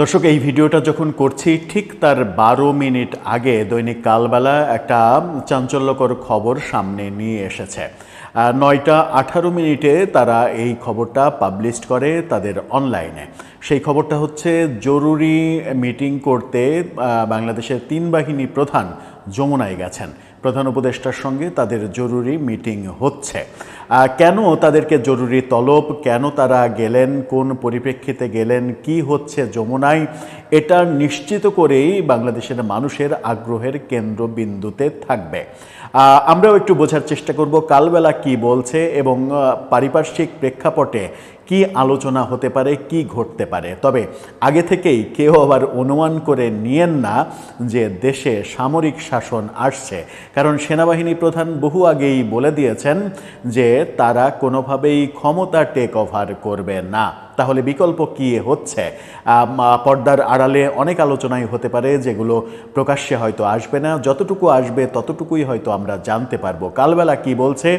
দর্শক, এই ভিডিওটা যখন করছি, ঠিক তার বারো মিনিট আগে দৈনিক কালবেলা একটা চাঞ্চল্যকর খবর সামনে নিয়ে এসেছে। নয়টা আঠারো মিনিটে তারা এই খবরটা পাবলিশ করে তাদের অনলাইনে। সেই খবরটা হচ্ছে, জরুরি মিটিং করতে বাংলাদেশের তিন বাহিনী প্রধান যমুনায় গেছেন। প্রধান উপদেষ্টার সঙ্গে তাদের জরুরি মিটিং হচ্ছে। কেন তাদেরকে জরুরি তলব? কেন তারা গেলেন? কোন পরিপ্রেক্ষিতে গেলেন? কি হচ্ছে যমুনায়? এটা নিশ্চিত করেই বাংলাদেশের মানুষের আগ্রহের কেন্দ্রবিন্দুতে থাকবে। আমরাও একটু বোঝার চেষ্টা করব, কালবেলা কি বলছে এবং পারিপার্শ্বিক প্রেক্ষাপটে কি আলোচনা হতে পারে, কি ঘটতে পারে? তবে আগে থেকেই কেউ আবার অনুমান করে নিয়েন না যে দেশে সামরিক শাসন আসছে। কারণ সেনাবাহিনী প্রধান বহু আগেই বলে দিয়েছেন যে তারা কোনোভাবেই ক্ষমতা টেক ওভার করবে না। তাহলে বিকল্প কি হচ্ছে? পর্দার আড়ালে অনেক আলোচনাই হতে পারে যেগুলো প্রকাশ্যে হয়তো আসবে না। যতটুকু আসবে ততটুকুই হয়তো আমরা জানতে পারব। কালবেলা কি বলছে?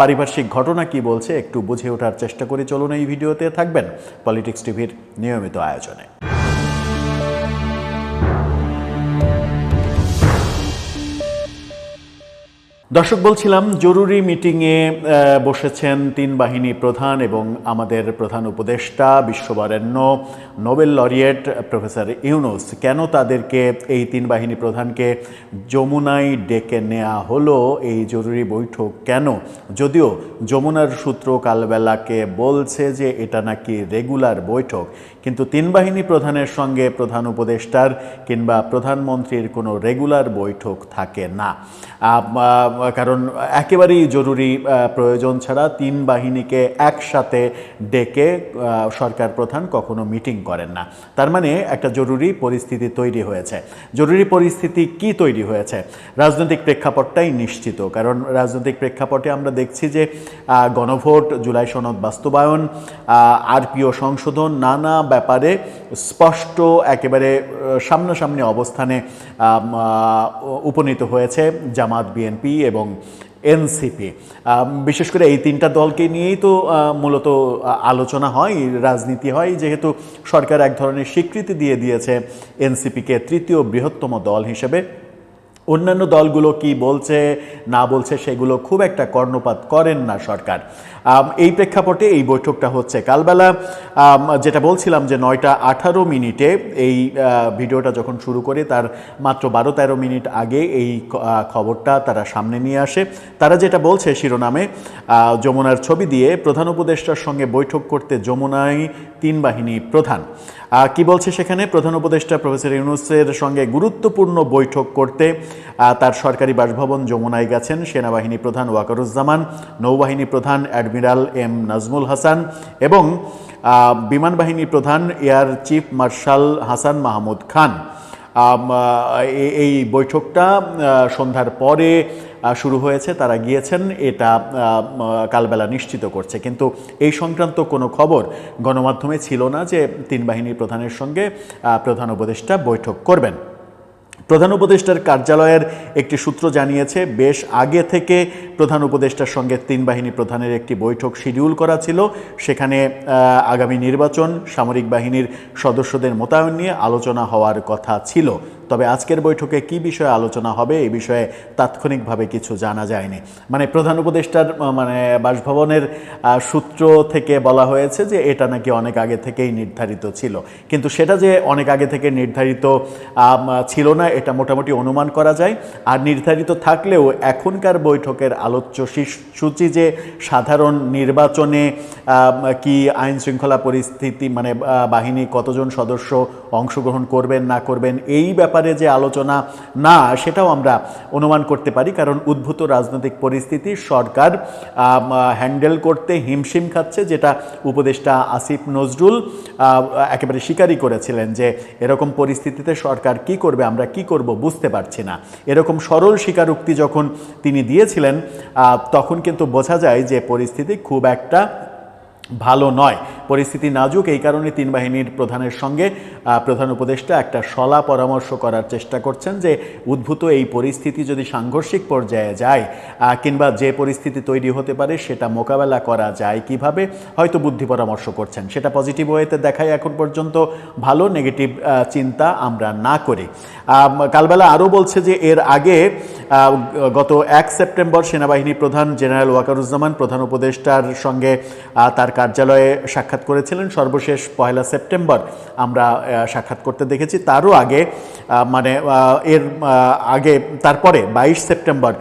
পারিপার্শ্বিক ঘটনা কি বলছে? একটু বুঝে ওঠার চেষ্টা করি চলুন এই ভিডিওতে থাকবেন পলিটিক্স টিভির নিয়মিত আয়োজনে। দর্শক, বলছিলাম জরুরি মিটিংয়ে বসেছেন তিন বাহিনী প্রধান এবং আমাদের প্রধান উপদেষ্টা, বিশ্ববরেণ্য, নোবেল লরিয়েট প্রফেসর ইউনুস। কেন তাদেরকে, এই তিন বাহিনী প্রধানকে যমুনায় ডেকে নেওয়া হলো? এই জরুরি বৈঠক কেন? যদিও যমুনার সূত্র কালবেলাকে বলছে যে এটা নাকি রেগুলার বৈঠক, কিন্তু তিন বাহিনী প্রধানের সঙ্গে প্রধান উপদেষ্টার কিংবা প্রধানমন্ত্রীর কোনো রেগুলার বৈঠক থাকে না। কারণ একেবারেই জরুরি প্রয়োজন ছাড়া তিন বাহিনীকে একসাথে ডেকে সরকার প্রধান কখনো মিটিং করেন না। তার মানে একটা জরুরি পরিস্থিতি তৈরি হয়েছে। জরুরি পরিস্থিতি কি তৈরি হয়েছে? রাজনৈতিক প্রেক্ষাপটটাই নিশ্চিত। কারণ রাজনৈতিক প্রেক্ষাপটে আমরা দেখছি যে গণভোট, জুলাই সনদ বাস্তবায়ন আরপিও সংশোধন নানা ব্যাপারে স্পষ্ট একেবারে সামনাসামনি অবস্থানে উপনীত হয়েছে জামাত, বিএনপি এবং এনসিপি। বিশেষ করে এই তিনটা দলকে নিয়েই তো মূলত আলোচনা হয়, রাজনীতি হয়। যেহেতু সরকার এক ধরনের স্বীকৃতি দিয়ে দিয়েছে এনসিপিকে তৃতীয় বৃহত্তম দল হিসেবে অন্যান্য দলগুলো কি বলছে, না বলছে, সেগুলো খুব একটা কর্ণপাত করেন না সরকার। এই প্রেক্ষাপটে এই বৈঠকটা হচ্ছে। কালবেলা যেটা বলছিলাম যে নয়টা আঠারো মিনিটে এই ভিডিওটা যখন শুরু করে, তার মাত্র বারো তেরো মিনিট আগে এই খবরটা তারা সামনে নিয়ে আসে। তারা যেটা বলছে শিরোনামে যমুনার ছবি দিয়ে প্রধান উপদেষ্টার সঙ্গে বৈঠক করতে যমুনায় তিন বাহিনী প্রধান। কি বলছে সেখানে? প্রধান উপদেষ্টা প্রফেসর ইউনুসের সঙ্গে গুরুত্বপূর্ণ বৈঠক করতে তার সরকারি বাসভবন যমুনায় গেছেন সেনাবাহিনী প্রধান ওয়াকারুজ্জামান, নৌবাহিনী প্রধান অ্যাডমিরাল এম নাজমুল হাসান এবং বিমান বাহিনী প্রধান air chief marshal Hasan Mahmud Khan. এই বৈঠকটা সন্ধ্যার পরে শুরু হয়েছে, তারা গিয়েছেন, এটা কালবেলা নিশ্চিত করছে। কিন্তু এই সংক্রান্ত কোনো খবর গণমাধ্যমে ছিল না যে তিন বাহিনীর প্রধানের সঙ্গে প্রধান উপদেষ্টা বৈঠক করবেন। প্রধান উপদেষ্টার কার্যালয়ের একটি সূত্র জানিয়েছে, বেশ আগে থেকে প্রধান উপদেষ্টার সঙ্গে তিন বাহিনী প্রধানের একটি বৈঠক শিডিউল করা ছিল। সেখানে আগামী নির্বাচন, সামরিক বাহিনীর সদস্যদের মোতায়েন নিয়ে আলোচনা হওয়ার কথা ছিল। তবে আজকের বৈঠকে কি বিষয়ে আলোচনা হবে এই বিষয়ে তাৎক্ষণিকভাবে কিছু জানা যায়নি। মানে প্রধান উপদেষ্টার মানে বাসভবনের সূত্র থেকে বলা হয়েছে যে এটা নাকি অনেক আগে থেকেই নির্ধারিত ছিল। কিন্তু সেটা যে অনেক আগে থেকে নির্ধারিত ছিল না, এটা মোটামুটি অনুমান করা যায়। আর নির্ধারিত থাকলেও এখনকার বৈঠকের আলোচ্য সূচি যে সাধারণ নির্বাচনে কি আইন শৃঙ্খলা পরিস্থিতি মানে বাহিনী কতজন সদস্য অংশগ্রহণ করবেন, না করবেন, এই ব্যাপারে যে আলোচনা না, সেটাও আমরা অনুমান করতে পারি। কারণ উদ্ভূত রাজনৈতিক পরিস্থিতি, সরকার হ্যান্ডেল করতে হিমশিম খাচ্ছে, যেটা উপদেষ্টা আসিফ নজরুল একেবারে স্বীকারই করেছিলেন যে এরকম পরিস্থিতিতে সরকার কি করবে, আমরা কি করব বুঝতে পারছি না। এরকম সরল স্বীকারোক্তি যখন তিনি দিয়েছিলেন তখন কিন্তু বোঝা যায় যে পরিস্থিতি খুব একটা ভালো নয়। পরিস্থিতি নাজুক, এই কারণে তিন বাহিনীর প্রধানের সঙ্গে প্রধান উপদেষ্টা একটা সলা পরামর্শ করার চেষ্টা করছেন যে উদ্ভূত এই পরিস্থিতি যদি সাংঘর্ষিক পর্যায়ে যায় কিংবা যে পরিস্থিতি তৈরি হতে পারে সেটা মোকাবেলা করা যায় কীভাবে, হয়তো বুদ্ধি পরামর্শ করছেন। সেটা পজিটিভ ওয়েতে দেখায় এখন পর্যন্ত ভালো নেগেটিভ চিন্তা আমরা না করি। কালবেলা আরও বলছে যে এর আগে গত এক সেপ্টেম্বর সেনাবাহিনী প্রধান জেনারেল ওয়াকারুজ্জামান, প্রধান উপদেষ্টার সঙ্গে তার কার্যালয়ে সাক্ষাৎ করেছিলেন। সর্বশেষ পয়লা সেপ্টেম্বর আমরা সাক্ষাৎ করতে দেখেছি। তারও আগে মানে এর আগে, তারপরে, বাইশ সেপ্টেম্বর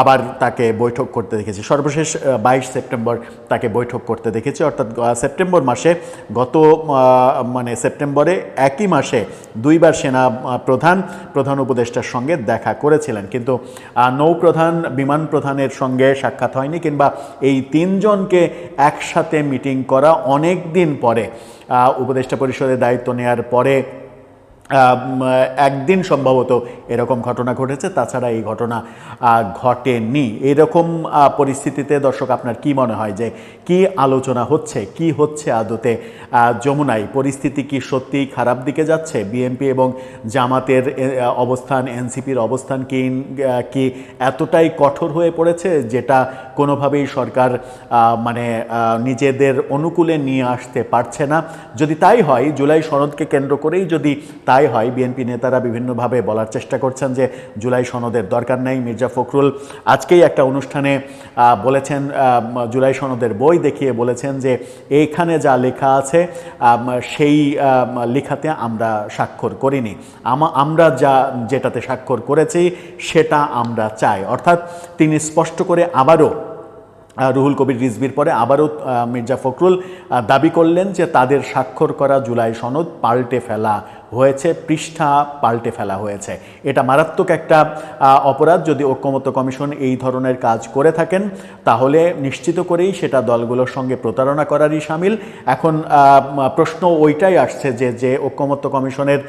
আবার তাকে বৈঠক করতে দেখেছি। সর্বশেষ বাইশ সেপ্টেম্বর তাকে বৈঠক করতে দেখেছি। অর্থাৎ সেপ্টেম্বর মাসে গত মানে সেপ্টেম্বরে একই মাসে দুইবার সেনা প্রধান প্রধান উপদেষ্টার সঙ্গে দেখা করেছিলেন। কিন্তু নৌপ্রধান বিমান প্রধানের সঙ্গে সাক্ষাৎ হয়নি কিংবা এই তিনজনকে একসাথে মিটিং করা অনেক দিন পরে উপদেষ্টা পরিষদের দায়িত্ব নেওয়ার পরে একদিন সম্ভবত এরকম ঘটনা ঘটেছে, তাছাড়া এই ঘটনা ঘটেনি। এরকম পরিস্থিতিতে দর্শক আপনার কি মনে হয় যে কি আলোচনা হচ্ছে, কি হচ্ছে আদতে? যমুনায় পরিস্থিতি কি সত্যিই খারাপ দিকে যাচ্ছে? বিএনপি এবং জামাতের অবস্থান এনসিপির অবস্থান কি কি এতটাই কঠোর হয়ে পড়েছে, যেটা কোনোভাবেই সরকার মানে নিজেদের অনুকূলে নিয়ে আসতে পারছে না? যদি তাই হয়, জুলাই সনদকে কেন্দ্র করেই যদি তাই হয়, বিএনপি নেতারা বিভিন্নভাবে বলার চেষ্টা করছেন যে জুলাই সনদের দরকার নেই। মির্জা ফখরুল আজকেই একটা অনুষ্ঠানে বলেছেন জুলাই সনদের বই দেখিয়ে বলেছেন যে এইখানে যা লেখা আছে সেই লেখাতে আমরা স্বাক্ষর করিনি। আমা- আমরা যা, যেটাতে স্বাক্ষর করেছি, সেটা আমরা চাই। অর্থাৎ তিনি স্পষ্ট করে আবারও রুহুল কবির রিজভির পরে আবারও মির্জা ফখরুল দাবি করলেন যে তাদের স্বাক্ষর করা জুলাই সনদ পাল্টে ফেলা হয়েছে, পৃষ্ঠা পাল্টে ফেলা হয়েছে। এটা মারাত্মক একটা অপরাধ। যদি ঐক্যমত্য কমিশন এই ধরনের কাজ করে থাকেন, তাহলে নিশ্চিত করেই সেটা দলগুলোর সঙ্গে প্রতারণা করারই সামিল। এখন প্রশ্ন ওইটাই আসছে যে যে ঐক্যমত্য কমিশনের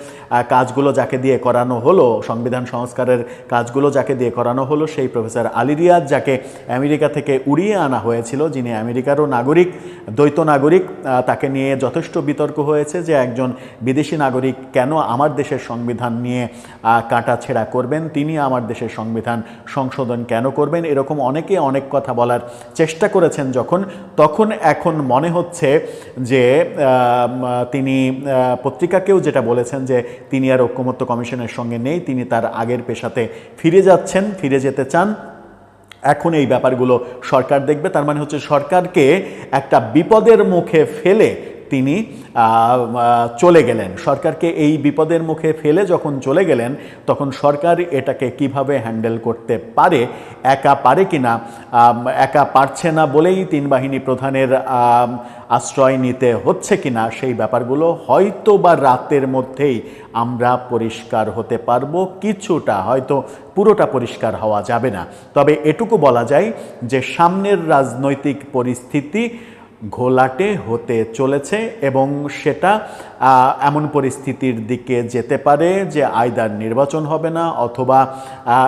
কাজগুলো যাকে দিয়ে করানো হলো, সংবিধান সংস্কারের কাজগুলো যাকে দিয়ে করানো হলো, সেই প্রফেসর আলী রিয়াজ, যাকে আমেরিকা থেকে উড়িয়ে আনা হয়েছিল, যিনি আমেরিকারও নাগরিক, দ্বৈত নাগরিক তাকে নিয়ে যথেষ্ট বিতর্ক হয়েছে যে একজন বিদেশি নাগরিক কেন আমার দেশের সংবিধান নিয়ে কাটাছেঁড়া করবেন? তিনি আমার দেশের সংবিধান সংশোধন কেন করবেন? এরকম অনেকে অনেক কথা বলার চেষ্টা করেছেন যখন। তখন এখন মনে হচ্ছে যে তিনি পত্রিকাকেও যেটা বলেছেন যে, তিনি আর ঐক্যমত্য কমিশনের সঙ্গে নেই, তিনি তার আগের পেশাতে ফিরে যাচ্ছেন, ফিরে যেতে চান। এখন এই ব্যাপারগুলো সরকার দেখবে। তার মানে হচ্ছে সরকারকে একটা বিপদের মুখে ফেলে তিনি চলে গেলেন। সরকারকে এই বিপদের মুখে ফেলে যখন চলে গেলেন তখন সরকার এটাকে কীভাবে হ্যান্ডেল করতে পারে একা পারে কিনা আম, একা পারছে না বলেই তিন বাহিনী প্রধানের আশ্রয় নিতে হচ্ছে কিনা সেই ব্যাপারগুলো হয়তো বা রাতের মধ্যেই আমরা পরিষ্কার হতে পারব কিছুটা হয়তো পুরোটা পরিষ্কার হওয়া যাবে না। তবে এটুকু বলা যায় যে সামনের রাজনৈতিক পরিস্থিতি ঘোলাটে হতে চলেছে এবং সেটা এমন পরিস্থিতির দিকে যেতে পারে যে আয়দার নির্বাচন হবে না অথবা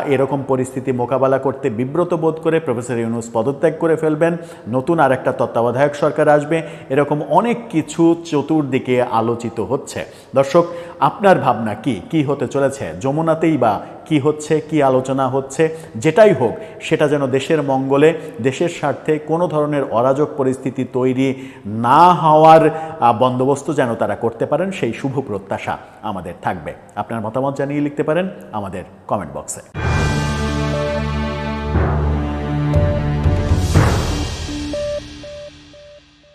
এরকম পরিস্থিতি মোকাবেলা করতে বিব্রত বোধ করে প্রফেসর ইউনুস পদত্যাগ করে ফেলবেন। নতুন আর একটা তত্ত্বাবধায়ক সরকার আসবে। এরকম অনেক কিছু চতুর্দিকে আলোচিত হচ্ছে। দর্শক, আপনার ভাবনা কি? কি হতে চলেছে? যমুনাতেই বা কি হচ্ছে, কি আলোচনা হচ্ছে, যেটাই হোক, সেটা যেন দেশের মঙ্গলে, দেশের স্বার্থে কোনো ধরনের অরাজক পরিস্থিতি তৈরি না হওয়ার বন্দোবস্ত যেন তারা করতে পারেন, সেই শুভ প্রত্যাশা আমাদের থাকবে। আপনার মতামত জানিয়ে লিখতে পারেন আমাদের কমেন্ট বক্সে